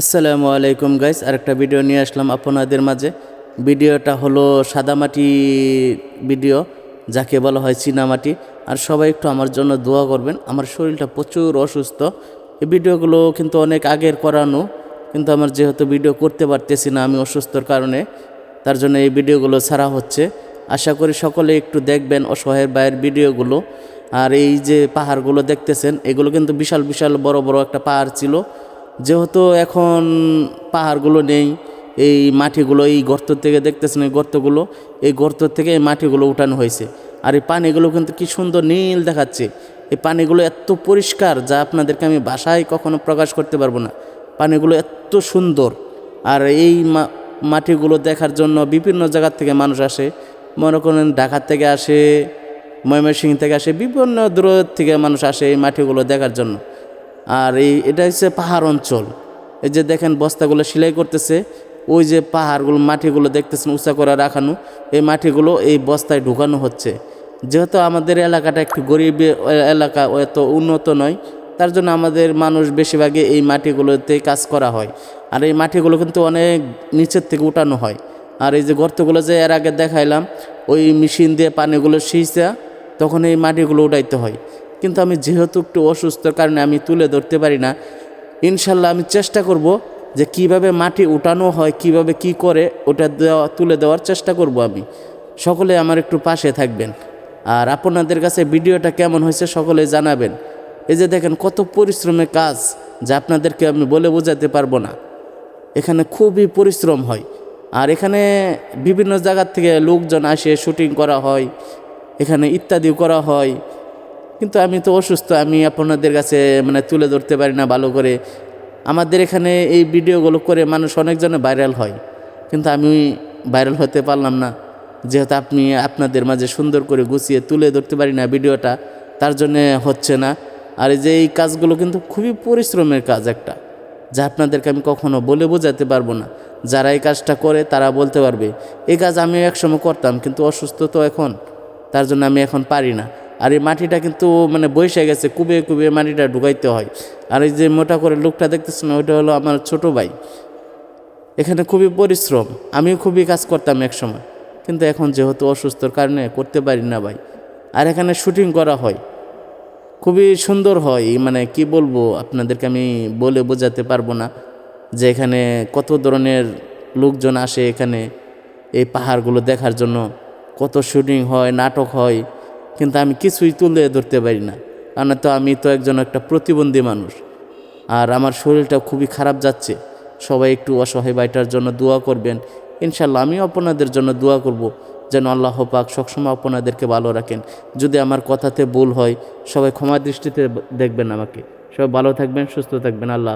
আসসালামু আলাইকুম গাইস, আরেকটা ভিডিও নিয়ে আসলাম আপনাদের মাঝে। ভিডিওটা হলো সাদামাটি ভিডিও, যাকে বলা হয় চীনামাটি আর সবাই একটু আমার জন্য দোয়া করবেন, আমার শরীরটা প্রচুর অসুস্থ। এই ভিডিওগুলো কিন্তু অনেক আগের করানো, কিন্তু আমার যেহেতু ভিডিও করতে পারতেছি না, আমি অসুস্থর কারণে, তার জন্য এই ভিডিওগুলো ছাড়া হচ্ছে। আশা করি সকলে একটু দেখবেন অসহায়ের বাইরের ভিডিওগুলো। আর এই যে পাহাড়গুলো দেখতেছেন, এগুলো কিন্তু বিশাল বিশাল বড় বড় একটা পাহাড় ছিল। যেহেতু এখন পাহাড়গুলো নেই, এই মাটিগুলো, এই গর্ত থেকে দেখতেছেন এই গর্তগুলো, এই গর্ত থেকে এই মাটিগুলো উঠানো হয়েছে। আর এই পানিগুলো কিন্তু কি সুন্দর নীল দেখাচ্ছে। এই পানিগুলো এত পরিষ্কার যা আপনাদেরকে আমি ভাষায় কখনো প্রকাশ করতে পারব না। পানিগুলো এত সুন্দর। আর এই মাটিগুলো দেখার জন্য বিভিন্ন জায়গার থেকে মানুষ আসে। মনে করেন ঢাকার থেকে আসে, ময়মনসিংহ থেকে আসে, বিভিন্ন দূর থেকে মানুষ আসে এই মাটিগুলো দেখার জন্য। আর এই, এটা হচ্ছে পাহাড় অঞ্চল। এই যে দেখেন বস্তাগুলো সেলাই করতেছে, ওই যে পাহাড়গুলো, মাটিগুলো দেখতেছেন উঁচা করে রাখানো, এই মাটিগুলো এই বস্তায় ঢুকানো হচ্ছে। যেহেতু আমাদের এলাকাটা একটু গরিব এলাকা, এত উন্নত নয়, তার জন্য আমাদের মানুষ বেশিরভাগই এই মাটিগুলোতে কাজ করা হয়। আর এই মাটিগুলো কিন্তু অনেক নিচের থেকে উঠানো হয়। আর এই যে গর্তগুলো যে এর আগে দেখাইলাম, ওই মেশিন দিয়ে পানিগুলো সিঁচা তখন এই মাটিগুলো উঠাইতে হয়। কিন্তু আমি যেহেতু একটু অসুস্থর কারণে আমি তুলে ধরতে পারি না, ইনশাল্লাহ আমি চেষ্টা করব যে কীভাবে মাটি উঠানো হয়, কীভাবে কি করে, ওটা দেওয়া, তুলে দেওয়ার চেষ্টা করব আমি। সকলে আমার একটু পাশে থাকবেন। আর আপনাদের কাছে ভিডিওটা কেমন হয়েছে সকলে জানাবেন। এই যে দেখেন কত পরিশ্রমের কাজ যা আপনাদেরকে আমি বলে বোঝাতে পারব না। এখানে খুবই পরিশ্রম হয়। আর এখানে বিভিন্ন জায়গার থেকে লোকজন আসে, শুটিং করা হয়, এখানে ইত্যাদি করা হয়। কিন্তু আমি তো অসুস্থ, আমি আপনাদের কাছে মানে তুলে ধরতে পারি না ভালো করে। আমাদের এখানে এই ভিডিওগুলো করে মানুষ অনেকজনে ভাইরাল হয়, কিন্তু আমি ভাইরাল হতে পারলাম না। যেহেতু আপনি আপনাদের মাঝে সুন্দর করে গুছিয়ে তুলে ধরতে পারি না ভিডিওটা, তার জন্যে হচ্ছে না। আর এই যে এই কাজগুলো কিন্তু খুবই পরিশ্রমের কাজ একটা, যা আপনাদেরকে আমি কখনো বলে বোঝাতে পারব না। যারা এই কাজটা করে তারা বলতে পারবে, এই কাজ আমি একসময় করতাম, কিন্তু অসুস্থ তো এখন, তার জন্য আমি এখন পারি না। আর এই মাটিটা কিন্তু মানে বসে গেছে কুবে কুবে মাটিটা ঢুকাইতে হয়। আর এই যে মোটা করে লোকটা দেখতেছেন, ওইটা হলো আমার ছোট ভাই। এখানে খুবই পরিশ্রম, আমিও খুবই কাজ করতাম একসময়। কিন্তু এখন যেহেতু অসুস্থর কারণে করতে পারি না ভাই। আর এখানে শুটিং করা হয়। খুবই সুন্দর হয় মানে কি বলব, আপনাদেরকে আমি বলে বোঝাতে পারব না যে এখানে কত ধরনের লোকজন আসে এখানে। এই পাহাড়গুলো দেখার জন্য কত শুটিং হয়, নাটক হয়। কিন্তু আমি কিছুই তুলে ধরতে পারি না। কারণ তো আমি তো একজন একটা প্রতিবন্ধী মানুষ। আর আমার শরীরটা খুবই খারাপ যাচ্ছে। সবাই একটু অসহায় বাইটার জন্য দোয়া করবেন। ইনশাল্লাহ আমিও আপনাদের জন্য দোয়া করব। যেন আল্লাহ পাক সবসময় আপনাদেরকে ভালো রাখেন। যদি আমার কথাতে ভুল হয়, সবাই ক্ষমা দৃষ্টিতে দেখবেন আমাকে। সবাই ভালো থাকবেন, সুস্থ থাকবেন। আল্লাহ